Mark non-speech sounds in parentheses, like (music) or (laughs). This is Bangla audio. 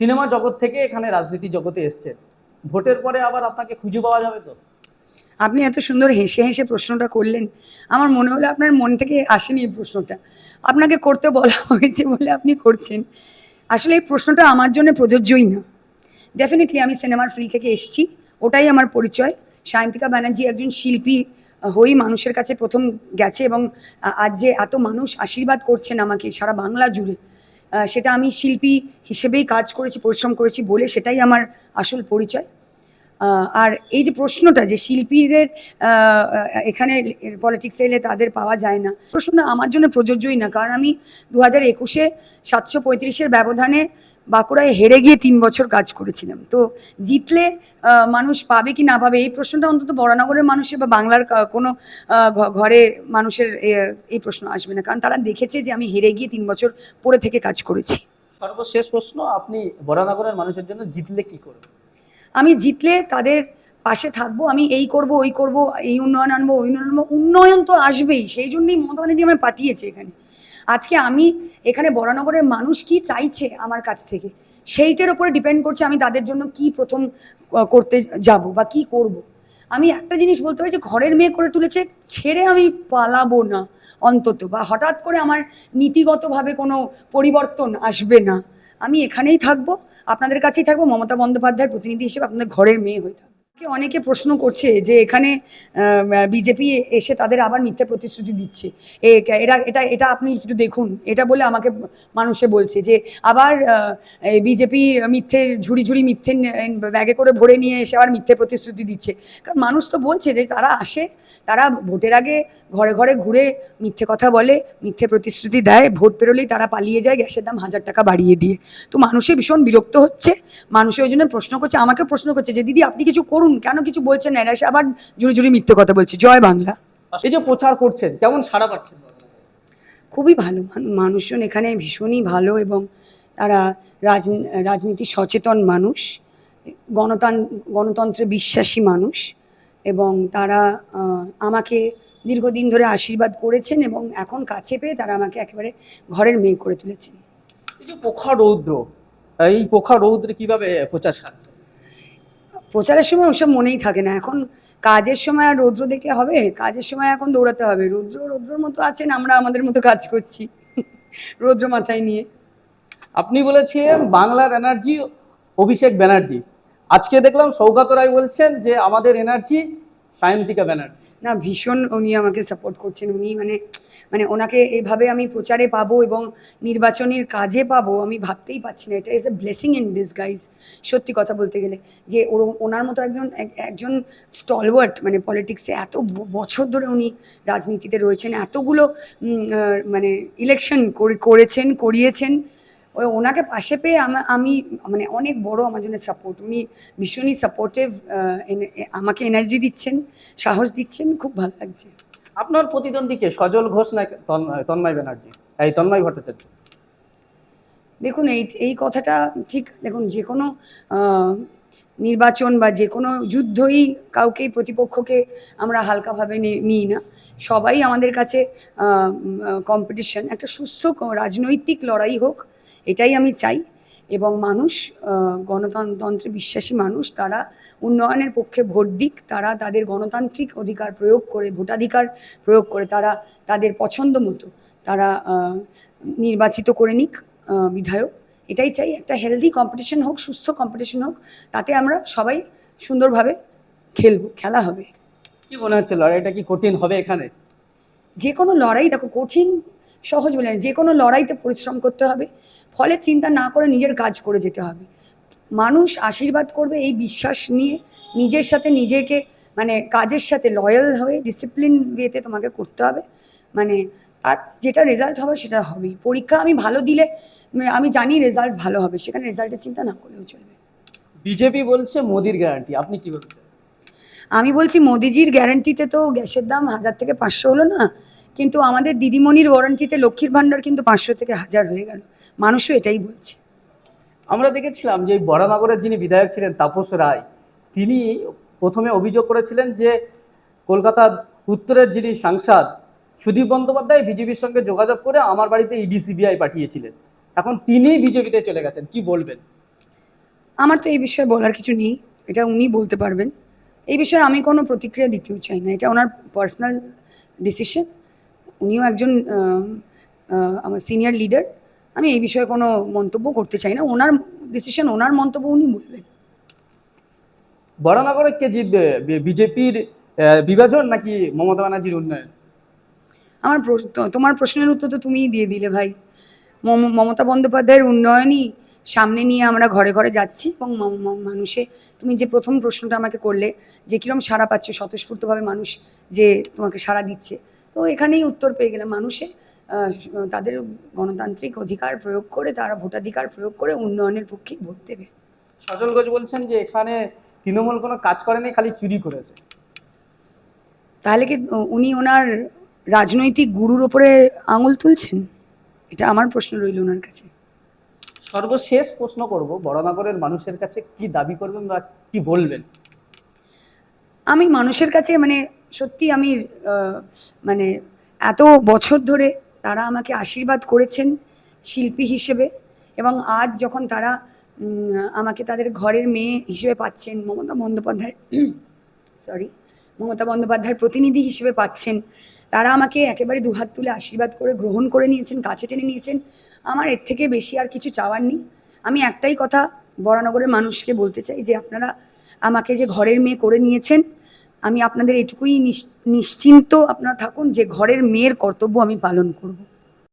সিনেমা জগৎ থেকে এখানে রাজনীতি জগতে এসছেন ভোটের পরে আবার আপনাকে খুঁজে পাওয়া যাবে তো? আপনি এত সুন্দর হেসে হেসে প্রশ্নটা করলেন। আমার মনে হলো আপনার মন থেকে আসেনি এই প্রশ্নটা। আপনাকে করতে বলা (laughs) হয়েছে বলে আপনি করছেন। আসলে এই প্রশ্নটা আমার জন্য প্রযোজ্যই না। ডেফিনেটলি আমি সিনেমার ফিল্ড থেকে এসেছি। ওটাই আমার পরিচয়। সায়ন্তিকা ব্যানার্জি একজন শিল্পী হয়েই মানুষের কাছে প্রথম গেছে এবং আজ যে এত মানুষ আশীর্বাদ করছেন আমাকে সারা বাংলা জুড়ে সেটা আমি শিল্পী হিসেবেই কাজ করেছি, পরিশ্রম করেছি বলে সেটাই আমার আসল পরিচয়। আর এই যে প্রশ্নটা যে শিল্পীদের এখানে পলিটিক্সে এলে তাদের পাওয়া যায় না, প্রশ্নটা আমার জন্য প্রযোজ্যই না। কারণ আমি দু হাজার একুশে সাতশো পঁয়ত্রিশের ব্যবধানে বাঁকুড়ায় হেরে গিয়ে তিন বছর কাজ করেছিলাম। তো জিতলে মানুষ পাবে কি না পাবে এই প্রশ্নটা অন্তত বরানগরের মানুষের বা বাংলার কোনো ঘরে মানুষের এই প্রশ্ন আসবে না। কারণ তারা দেখেছে যে আমি হেরে গিয়ে তিন বছর পরে থেকে কাজ করেছি। সর্বশেষ প্রশ্ন আপনি বরানগরের মানুষের জন্য জিতলে কি করবেন? আমি জিতলে তাদের পাশে থাকব আমি এই করব ওই করব এই উন্নয়ন আনব ওই উন্নয়ন আনব উন্নয়ন তো আসবেই। সেই জন্যই মমতা ব্যানার্জি আমায় পাঠিয়েছে এখানে। আজকে আমি এখানে বরানগরের মানুষ কি চাইছে আমার কাছ থেকে? সেইটার উপরে ডিপেন্ড করছে আমি তাদের জন্য কি প্রথম করতে যাব বা কি করব। আমি একটা জিনিস বলতে পারি যে ঘরের মেয়ে করে তুলেছে, ছেড়ে আমি পালাবো না অন্তত বা হঠাৎ করে আমার নীতিগতভাবে কোনো পরিবর্তন আসবে না। আমি এখানেই থাকব, আপনাদের কাছেই থাকব, মমতা বন্দ্যোপাধ্যায়ের প্রতিনিধি হিসেবে আপনাদের ঘরের মেয়ে হয়ে থাকব। অনেকে প্রশ্ন করছে যে এখানে বিজেপি এসে তাদের আবার মিথ্যা প্রতিশ্রুতি দিচ্ছে। এটা এটা এটা আপনি একটু দেখুন। এটা বলে আমাকে মানুষে বলছে যে আবার বিজেপি মিথ্যে ঝুড়ি ঝুড়ি মিথ্যে ব্যাগে করে ভরে নিয়ে এসে আবার মিথ্যে প্রতিশ্রুতি দিচ্ছে। কারণ মানুষ তো বলছে যে তারা আসে তারা ভোটের আগে ঘরে ঘরে ঘুরে মিথ্যে কথা বলে মিথ্যে প্রতিশ্রুতি দেয় ভোট পেরোলেই তারা পালিয়ে যায় গ্যাসের দাম হাজার টাকা বাড়িয়ে দিয়ে। তো মানুষে ভীষণ বিরক্ত হচ্ছে মানুষের ওই জন্য প্রশ্ন করছে আমাকে প্রশ্ন করছে যে দিদি আপনি কিছু করুন কেন কিছু বলছেন না? এরা এসে আবার জুড়ে জুড়ে মিথ্যে কথা বলছে জয় বাংলা। এই যে প্রচার করছেন কেমন সাড়া পাচ্ছেন? খুবই ভালো মানুষজন এখানে ভীষণই ভালো এবং তারা রাজনী- রাজনীতি সচেতন মানুষ গণতান গণতন্ত্রে বিশ্বাসী মানুষ। এবং তারা আমাকে দীর্ঘদিন ধরে আশীর্বাদ করেছেন এবং এখন কাছে পেয়ে তারা আমাকে একেবারে ঘরের মেয়ে করে তুলেছেন। এই যে পোখা রৌদ্র এই পোখা রৌদ্রে কীভাবে প্রচার প্রচারের সময় ওসব মনেই থাকে না। এখন কাজের সময় আর রৌদ্র দেখলে হবে কাজের সময় এখন দৌড়াতে হবে। রৌদ্র রৌদ্রর মতো আছেন আমরা আমাদের মতো কাজ করছি (laughs) রৌদ্র মাথায় নিয়ে। আপনি বলেছিলেন বাংলার এনার্জি অভিষেক ব্যানার্জি। আজকে দেখলাম সৌগত রায় বলছেন যে আমাদের এনার্জি সায়ন্তিকা ব্যানার্জি। না, ভীষণ উনি আমাকে সাপোর্ট করছেন। উনি মানে মানে ওনাকে এইভাবে আমি প্রচারে পাবো এবং নির্বাচনের কাজে পাবো, আমি ভাবতেই পারছি না। এটা is a blessing in this guys সত্যি কথা বলতে গেলে। যে ওর, ওনার মতো একজন, এক- একজন স্টলওয়ার্ট মানে পলিটিক্সে এত বছর ধরে উনি রাজনীতিতে রয়েছেন, এতগুলো মানে ইলেকশন করেছেন, করিয়েছেন। ও- ওনাকে পাশে পেয়ে আমি মানে অনেক বড় আমার জন্য সাপোর্ট উনি ভীষণই সাপোর্টিভ আমাকে এনার্জি দিচ্ছেন সাহস দিচ্ছেন খুব ভালো লাগছে। আপনার প্রতিদ্বন্দ্বীকে সজল ঘোষ না তন্ময়- তন্ময় ব্যানার্জি? এই তন্ময় ভট্টাচার্য। দেখুন এই এই কথাটা ঠিক দেখুন যে কোনো নির্বাচন বা যে কোনো যুদ্ধই কাউকেই প্রতিপক্ষকে আমরা হালকাভাবে নিই না। সবাই আমাদের কাছে কম্পিটিশন একটা সুস্থ রাজনৈতিক লড়াই হোক এটাই আমি চাই। এবং মানুষ গণতন্ত্রে বিশ্বাসী মানুষ তারা উন্নয়নের পক্ষে ভোট দিক তারা তাদের গণতান্ত্রিক অধিকার প্রয়োগ করে ভোটাধিকার প্রয়োগ করে তারা তাদের পছন্দ মতো তারা নির্বাচিত করে নিক বিধায়ক। এটাই চাই একটা হেলদি কম্পিটিশন হোক সুস্থ কম্পিটিশন হোক তাতে আমরা সবাই সুন্দরভাবে খেলব খেলা হবে। কি মনে হচ্ছে লড়াইটা কি কঠিন হবে এখানে? যে কোনো লড়াই দেখো কঠিন সহজ বলে যে কোনো লড়াইতে পরিশ্রম করতে হবে। ফলে চিন্তা না করে নিজের কাজ করে যেতে হবে। মানুষ আশীর্বাদ করবে এই বিশ্বাস নিয়ে নিজের সাথে নিজেকে মানে কাজের সাথে লয়াল হয়ে ডিসিপ্লিন ওয়েতে তোমাকে করতে হবে। মানে আর যেটা রেজাল্ট হবে সেটা হবেই। পরীক্ষা আমি ভালো দিলে আমি জানি রেজাল্ট ভালো হবে সেখানে রেজাল্টের চিন্তা না করলেও চলবে। বিজেপি বলছে মোদির গ্যারান্টি আপনি কি বলছেন? আমি বলছি মোদিজির গ্যারান্টিতে তো গ্যাসের দাম হাজার থেকে পাঁচশো হলো না কিন্তু আমাদের দিদিমণির ওয়ারেন্টিতে লক্ষ্মীর ভাণ্ডার কিন্তু পাঁচশো থেকে হাজার হয়ে গেল। মানুষও এটাই বলছে। আমরা দেখেছিলাম যে বরানগরের যিনি বিধায়ক ছিলেন তাপস রায় তিনি প্রথমে অভিযোগ করেছিলেন যে কলকাতা উত্তরের যিনি সাংসদ সুদীপ বন্দ্যোপাধ্যায় বিজেপির সঙ্গে যোগাযোগ করে আমার বাড়িতে ইডি সিবিআই পাঠিয়েছিলেন। এখন তিনি বিজেপিতে চলে গেছেন কি বলবেন? আমার তো এই বিষয়ে বলার কিছু নেই এটা উনি বলতে পারবেন। এই বিষয়ে আমি কোনো প্রতিক্রিয়া দিতেও চাই না এটা ওনার পার্সোনাল ডিসিশন উনিও একজন আমার সিনিয়র লিডার আমি এই বিষয়ে কোনো মন্তব্য করতে চাই না। ওনার ডিসিশন ওনার মন্তব্য উনি বলবেন। বরানগরে কে জিতবে? বিজেপির বিভাজন নাকি মমতা ব্যানার্জির উন্নয়ন? আমার তোমার প্রশ্নের উত্তর তো তুমিই দিয়ে দিলে ভাই। মম- মমতা বন্দ্যোপাধ্যায়ের উন্নয়নই সামনে নিয়ে আমরা ঘরে ঘরে যাচ্ছি এবং মানুষে তুমি যে প্রথম প্রশ্নটা আমাকে করলে যে কিরম সাড়া পাচ্ছ স্বতঃস্ফূর্তভাবে মানুষ যে তোমাকে সাড়া দিচ্ছে তো এখানেই উত্তর পেয়ে গেলাম মানুষে। তাদের গণতান্ত্রিক অধিকার প্রয়োগ করে তারা ভোটাধিকার প্রয়োগ করে উন্নয়নের পক্ষে ভোট দেবে। সজল ঘোষ বলছেন যে এখানে তৃণমূল কোনো কাজ করেনি খালি চুরি করেছে। তাহলে কি উনি ওনার রাজনৈতিক গুরুর ওপরে আঙুল তুলছেন? এটা আমার প্রশ্ন রইল ওনার কাছে। সর্বশেষ প্রশ্ন করব বড়নগরের মানুষের কাছে কি দাবি করবেন বা কি বলবেন? আমি মানুষের কাছে মানে সত্যি আমি মানে এত বছর ধরে তারা আমাকে আশীর্বাদ করেছেন শিল্পী হিসেবে এবং আজ যখন তারা আমাকে তাদের ঘরের মেয়ে হিসেবে পাচ্ছেন, মমতা বন্দ্যোপাধ্যায় (clears throat) সরি মমতা বন্দ্যোপাধ্যায়ের প্রতিনিধি হিসেবে পাচ্ছেন, তারা আমাকে একেবারে দুহাত তুলে আশীর্বাদ করে, গ্রহণ করে নিয়েছেন, কাছে টেনে নিয়েছেন। আমার এর থেকে বেশি আর কিছু চাওয়ার নেই। আমি একটাই কথা বরানগরের মানুষকে বলতে চাই যে আপনারা আমাকে যে ঘরের মেয়ে করে নিয়েছেন আমি আপনাদের এটুকুই নিশ- নিশ্চিন্ত আপনারা থাকুন যে ঘরের মেয়ের কর্তব্য আমি পালন করব।